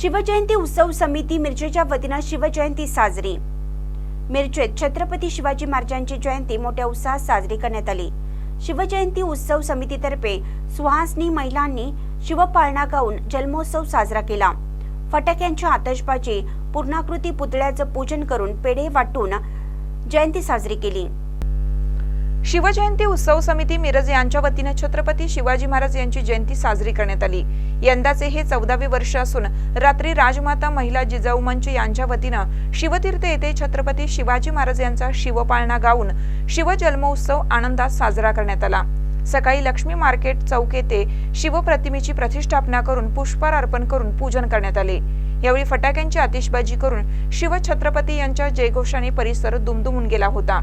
शिवजयंती उत्सव समिती मिरजेच्या वतीनं शिवजयंती साजरी. मिरजेत छत्रपती शिवाजी महाराजांची जयंती मोठ्या उत्साहात साजरी करण्यात आली. शिवजयंती उत्सव समितीतर्फे सुहासनी महिलांनी शिवपाळणा गाऊन जन्मोत्सव साजरा केला. फटाक्यांच्या आतषबाजी पूर्णाकृती पुतळ्याचं पूजन करून पेढे वाटून जयंती साजरी केली. शिवजयंती उत्सव समिती मिरज यांच्या वतीने छत्रपती शिवाजी महाराज यांची जयंती साजरी करण्यात आली. यंदाचे हे चौदावे वर्ष असून रात्री राजमाता महिला जिजाऊ मंच यांच्या वतीनं शिवतीर्थ येथे छत्रपती शिवाजी महाराज यांचा शिवपाळणा गाऊन शिवजन्मोत्सव आनंदात साजरा करण्यात आला. सकाळी लक्ष्मी मार्केट चौक येथे शिवप्रतिमेची प्रतिष्ठापना करून पुष्पहार अर्पण करून पूजन करण्यात आले. यावेळी फटाक्यांची आतिषबाजी करून शिवछत्रपती यांच्या जयघोषाने परिसर दुमदुमून गेला होता.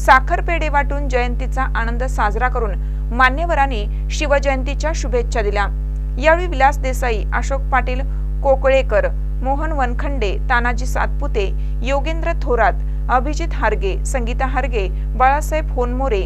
साखर पेढे वाटून जयंतीचा आनंद साजरा करून मान्यवरांनी शिवजयंतीच्या शुभेच्छा दिल्या. यावेळी विलास देसाई अशोक पाटील कोकळेकर मोहन वनखंडे तानाजी सातपुते योगेंद्र थोरात अभिजित हारगे संगीता हारगे बाळासाहेब होनमोरे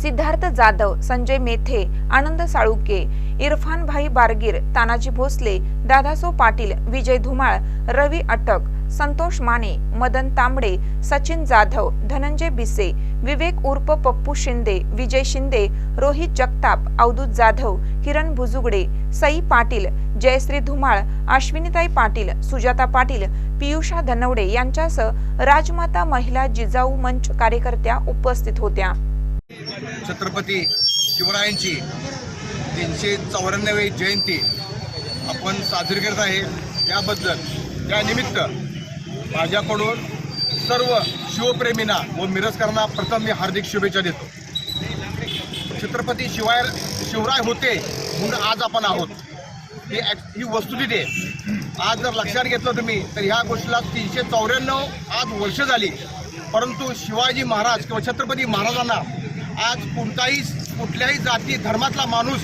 सिद्धार्थ जाधव संजय मेथे आनंद साळुके इरफान भाई बारगीर तानाजी भोसले दादासो पाटील विजय धुमाळ रवी अटक संतोष माने मदन तांबडे सचिन जाधव धनंजय बिसे विवेक उर्फ पप्पू शिंदे विजय शिंदे रोहित जगताप अवधूत जाधव किरण भुजुगडे सई पाटील जयश्री धुमाळ अश्विनीताई पाटील सुजाता पाटील पियुषा धनवडे यांच्यासह राजमाता महिला जिजाऊ मंच कार्यकर्त्या उपस्थित होत्या. छत्रपती शिवरायांची तीनशे चौऱ्याण्णवी जयंती आपण साजरी करत आहे. त्याबद्दल त्यानिमित्त माझ्याकडून सर्व शिवप्रेमींना व मिरजकरांना प्रथम मी हार्दिक शुभेच्छा देतो. छत्रपती शिवाय शिवराय होते म्हणून आज आपण आहोत. ही ही वस्तुस्थिती आहे आज जर लक्षात घेतलं तुम्ही तर ह्या गोष्टीला तीनशे चौऱ्याण्णव आज वर्ष झाली. परंतु शिवाजी महाराज किंवा छत्रपती महाराजांना आज कोणताही कुठल्याही जाती धर्मातला माणूस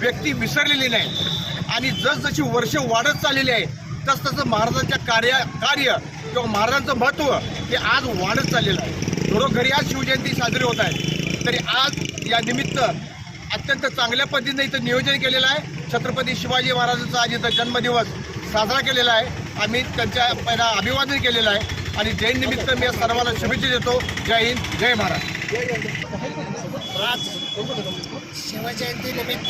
व्यक्ती विसरलेली नाही. आणि जसजशी वर्ष वाढत चाललेली आहे तसतसं महाराजांच्या कार्य कार्य किंवा महाराजांचं महत्त्व हे आज वाढत चाललेलं आहे. घरोघरी आज शिवजयंती साजरी होत आहे. तरी आज या निमित्त अत्यंत चांगल्या पद्धतीने इथं नियोजन केलेलं आहे. छत्रपती शिवाजी महाराजांचा आज इथं जन्मदिवस साजरा केलेला आहे. आम्ही त्यांच्या पहिला अभिवादन केलेलं आहे. आणि जैन निमित्त मी या सर्वांना शुभेच्छा देतो. जय हिंद जय महाराज आज शिवजयंतीनिमित्त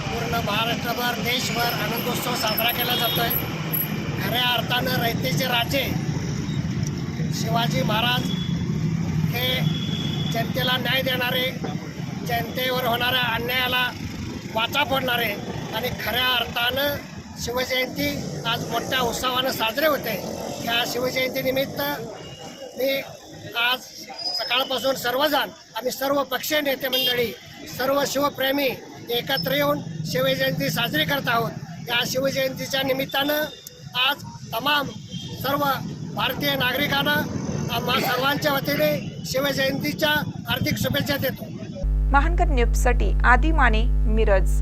पूर्ण महाराष्ट्रभर देशभर आनंदोत्सव साजरा केला जातो आहे खऱ्या अर्थानं रयतेचे राजे शिवाजी महाराज हे जनतेला न्याय देणारे जनतेवर होणाऱ्या अन्यायाला वाचा फोडणारे आणि खऱ्या अर्थानं शिवजयंती आज मोठ्या उत्सवानं साजरे होते. या शिवजयंतीनिमित्त मी आज सकाळपासून सर्वजण आम्ही सर्व पक्षीय नेते मंडळी सर्व शिवप्रेमी एकत्र येऊन शिवजयंती साजरी करत आहोत. या शिवजयंतीच्या निमित्तानं आज तमाम सर्व भारतीय नागरिकांना आम्हा सर्वांच्या वतीने शिवजयंतीच्या हार्दिक शुभेच्छा देतो. महानकर न्यूजसाठी आदी माने मिरज.